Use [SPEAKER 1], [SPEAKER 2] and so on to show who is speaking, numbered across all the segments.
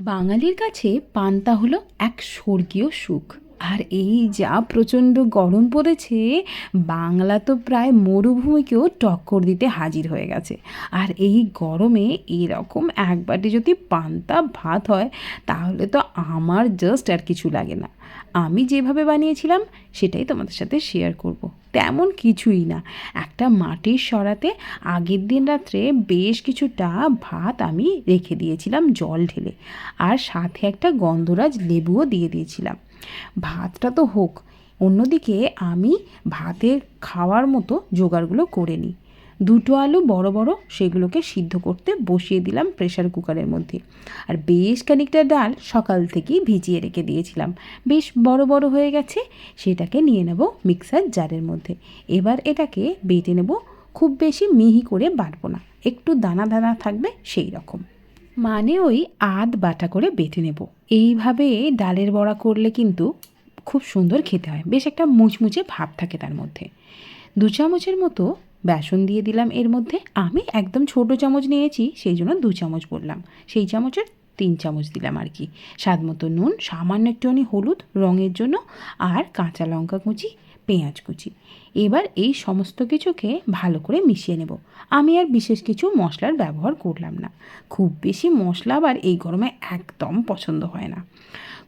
[SPEAKER 1] বাঙালির কাছে পান্তা হলো এক স্বর্গীয় সুখ। আর এই যা প্রচণ্ড গরম পড়েছে, বাংলা তো প্রায় মরুভূমিকেও টক্কর দিতে হাজির হয়ে গেছে। আর এই গরমে এরকম এক বাটি যদি পান্তা, ভাত হয়, তাহলে তো আমার জাস্ট আর কিছু লাগে না। আমি যেভাবে বানিয়েছিলাম, সেটাই তোমাদের সাথে শেয়ার করব। তেমন কিছুই না। একটা মাটির সরাতে আগের দিন রাত্রে বেশ কিছুটা ভাত আমি রেখে দিয়েছিলাম জল ঢেলে। আর সাথে একটা গন্ধরাজ লেবুও দিয়ে দিয়েছিলাম। ভাতটা তো হোক, অন্যদিকে আমি ভাতের খাওয়ার মতো জোগাড়গুলো করে নিই। দুটো আলু বড় বড় সেগুলোকে সিদ্ধ করতে বসিয়ে দিলাম প্রেশার কুকারের মধ্যে। আর বেশ খানিকটা ডাল সকাল থেকেই ভিজিয়ে রেখে দিয়েছিলাম। বেশ বড় বড় হয়ে গেছে, সেটাকে নিয়ে নেব মিক্সার জারের মধ্যে। এবার এটাকে বেটে নেব, খুব বেশি মিহি করে বাটবো না, একটু দানা দানা থাকবে সেই রকম। মানে ওই আধ বাটা করে বেটে নেব। এইভাবে ডালের বড়া করলে কিন্তু খুব সুন্দর খেতে হয়, বেশ একটা মুচমুচে ভাব থাকে তার মধ্যে। দু চামচের মতো বেসন দিয়ে দিলাম এর মধ্যে। আমি একদম ছোট চামচ নিয়েছি, সেই জন্য দু চামচ বললাম। সেই চামচের তিন চামচ দিলাম আর কি। স্বাদ মতো নুন, সামান্য একটুখানি হলুদ রঙের জন্য আর কাঁচা লঙ্কা কুচি, পেঁয়াজ কুচি। এবার এই সমস্ত কিছুকে ভালো করে মিশিয়ে নেব। আমি আর বিশেষ কিছু মশলার ব্যবহার করলাম না। খুব বেশি মশলা আবার এই গরমে একদম পছন্দ হয় না।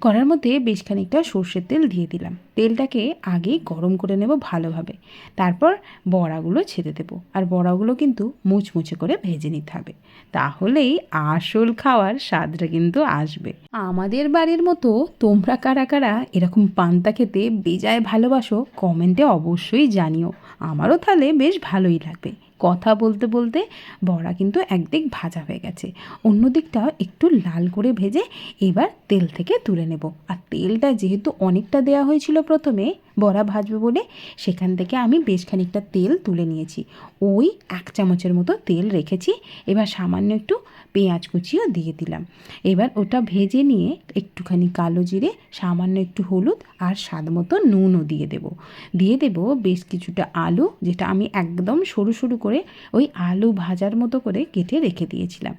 [SPEAKER 1] করার মধ্যে বেশ খানিকটা সর্ষের তেল দিয়ে দিলাম। তেলটাকে আগে গরম করে নেব ভালোভাবে। তারপর বড়াগুলো ছেড়ে দেব। আর বড়াগুলো কিন্তু মুচমুচে করে ভেজে নিতে হবে। তাহলেই আসল খাওয়ার স্বাদটা কিন্তু আসবে। আমাদের বাড়ির মতো তোমরা কারা কারা এরকম পান্তা খেতে বেজায় ভালোবাসো, কমেন্টে অবশ্যই জানিও। আমারও তাহলে বেশ ভালোই লাগবে। কথা বলতে বলতে বড়া কিন্তু একদিক ভাজা হয়ে গেছে। অন্য দিকটাও একটু লাল করে ভেজে এবার তেল থেকে তুলে নেব। আর তেলটা যেহেতু অনেকটা দেওয়া হয়েছিল প্রথমে বড়া ভাজবো বলে সেখান থেকে আমি বেশ খানিকটা তেল তুলে নিয়েছি। ওই এক চামচের মতো তেল রেখেছি, এবার সামান্য একটু পেঁয়াজ কুচিও দিয়ে দিলাম। এবার ওটা ভেজে নিয়ে একটুখানি কালো জিরে, সামান্য একটু হলুদ আর স্বাদ মতো নুনও দিয়ে দেব। দিয়ে দেব বেশ কিছুটা আলু, যেটা আমি একদম সরু সরু করে ওই আলু ভাজার মতো করে কেটে রেখে দিয়েছিলাম।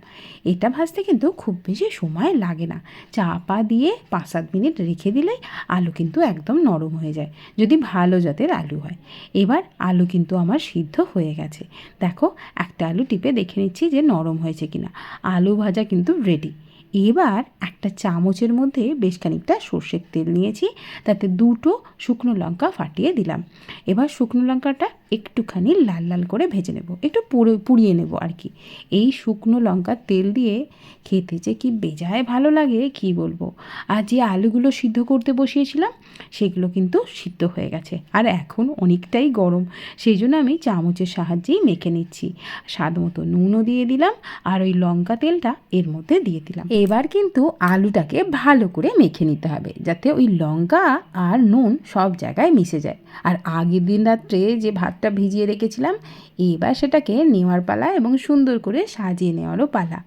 [SPEAKER 1] এটা ভাজতে কিন্তু খুব বেশি সময় লাগে না। চাপা দিয়ে পাঁচ সাত মিনিট রেখে দিলে আলু কিন্তু একদম নরম হয়ে যায়। যদি ভালো জাতের আলু হয়। এবার আলু কিন্তু আমার সিদ্ধ হয়ে গেছে। দেখো, একটা আলু টিপে দেখে নিচ্ছি যে নরম হয়েছে কিনা। আলু ভাজা কিন্তু রেডি এবার একটা চামচের মধ্যে বেশ খানিকটা সর্ষের তেল নিয়েছি। তাতে দুটো শুকনো লঙ্কা ফাটিয়ে দিলাম। এবার শুকনো লঙ্কাটা একটুখানি লাল লাল করে ভেজে নেব। একটু পুড়ে, পুড়িয়ে নেব আর কি। এই শুকনো লঙ্কার তেল দিয়ে খেতে যে কি বেজায় ভালো লাগে, কি বলব? আর যে আলুগুলো সিদ্ধ করতে বসিয়েছিলাম, সেগুলো কিন্তু সিদ্ধ হয়ে গেছে। আর এখন অনেকটাই গরম, সেই জন্য আমি চামচের সাহায্যেই মেখে নিচ্ছি। স্বাদ মতো নুনও দিয়ে দিলাম, আর ওই লঙ্কা তেলটা এর মধ্যে দিয়ে দিলাম। এবার কিন্তু আলুটাকে ভালো করে মেখে নিতে হবে, যাতে ওই লঙ্কা আর নুন সব জায়গায় মিশে যায়। আর আগের দিন রাত্রে যে ভাতটা ভিজিয়ে রেখেছিলাম। এবার সেটাকে নেওয়ার পালা এবং সুন্দর করে সাজিয়ে নেওয়ারও পালা।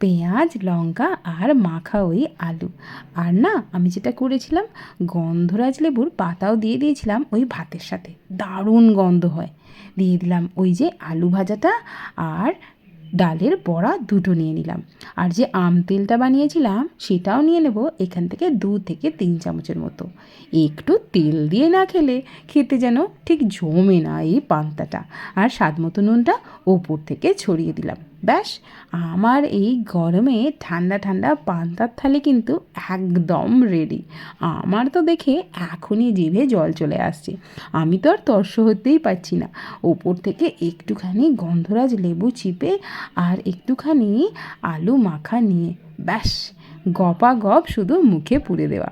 [SPEAKER 1] পেঁয়াজ, লঙ্কা আর মাখা ওই আলু। আর না, আমি যেটা করেছিলাম, গন্ধরাজ লেবুর পাতাও দিয়ে দিয়েছিলাম ওই ভাতের সাথে। দারুণ গন্ধ হয়। দিয়ে দিলাম ওই যে আলু ভাজাটা আর ডালের বড়া দুটো নিয়ে নিলাম। আর যে আম তেলটা বানিয়েছিলাম, সেটাও নিয়ে নেব এখান থেকে দু থেকে তিন চামচের মতো। একটু তেল দিয়ে না খেলে খেতে যেন ঠিক জমে না এই পান্তাটা। আর স্বাদ মতো নুনটা ওপর থেকে ছড়িয়ে দিলাম। ব্যাস, আমার এই গরমে ঠান্ডা ঠান্ডা পান্তার থালি কিন্তু একদম রেডি আমার তো দেখে এখনই জিভে জল চলে আসছে। আমি তো আর তর্স হতেই পারছি না। ওপর থেকে একটুখানি গন্ধরাজ লেবু চিপে আর একটুখানি আলু মাখা নিয়ে ব্যাস, গপা গপ শুধু মুখে পুড়ে দেওয়া।